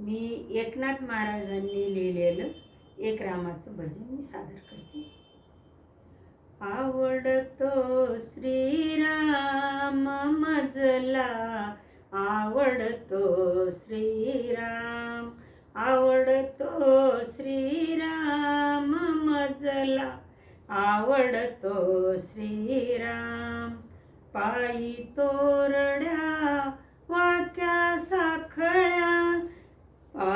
मी एकनाथ महाराजांनी लिहिलेलं एक रामाचं भजन मी सादर करते. आवडतो श्रीराम मजला आवडतो श्रीराम आवडतो श्रीराम मजला आवडतो श्रीराम. पायी तोरण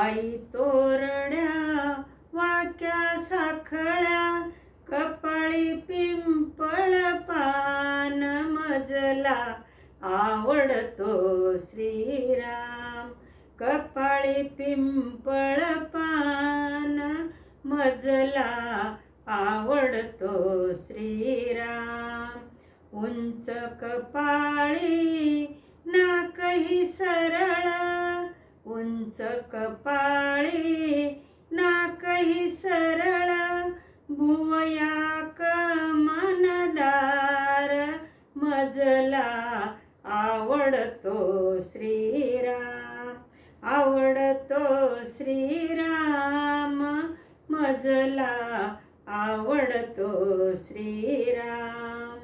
आई तोरड्या वाक्या साखळ्या कपाळी पिंपळ पान मजला आवडतो श्रीराम. कपाळी पिंपळ पान मजला आवडतो श्रीराम. उंच कपाळी ना उंच कपाळी नाकही सरळ भुवया कमनदार. मजला आवडतो श्रीराम आवडतो श्रीराम. मजला आवडतो श्रीराम.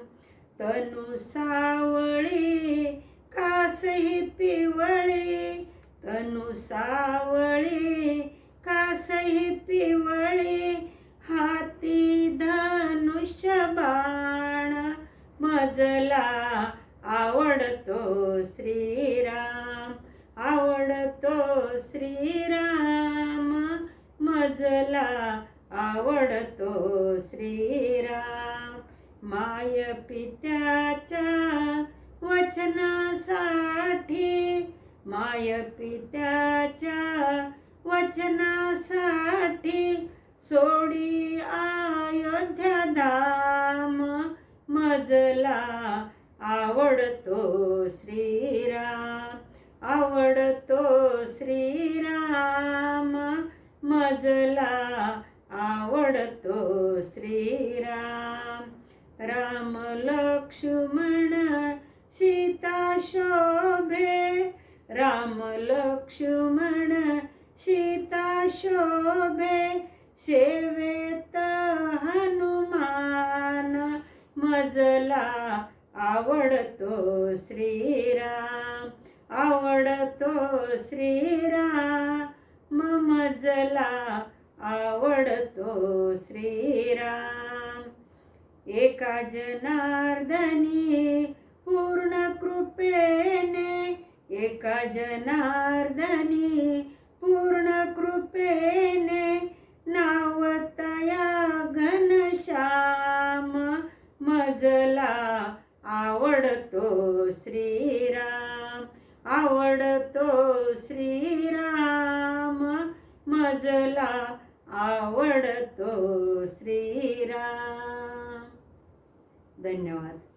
तनु सावळी कासही पिवळी तनु सावळी कासही पिवळी हाती धनुष्य बाण मजला आवडतो श्रीराम आवडतो श्रीराम मजला आवडतो श्रीराम. माय पित्याच्या वचना माय पित्याच्या वचनासाठी सोडी अयोध्या धाम मजला आवडतो श्रीराम आवडतो श्रीराम. मजला आवडतो श्रीराम. राम लक्ष्मण सीता शोभे राम लक्ष्मण सीता शोभे सेवेत हनुमान मजला आवडतो श्रीराम आवडतो श्रीराम मजला आवडतो श्रीराम. एका जनार्दनी एका जनार्दनी पूर्ण कृपेने नावतया घनश्याम मजला आवडतो श्रीराम आवडतो श्रीराम मजला आवडतो श्रीराम. धन्यवाद.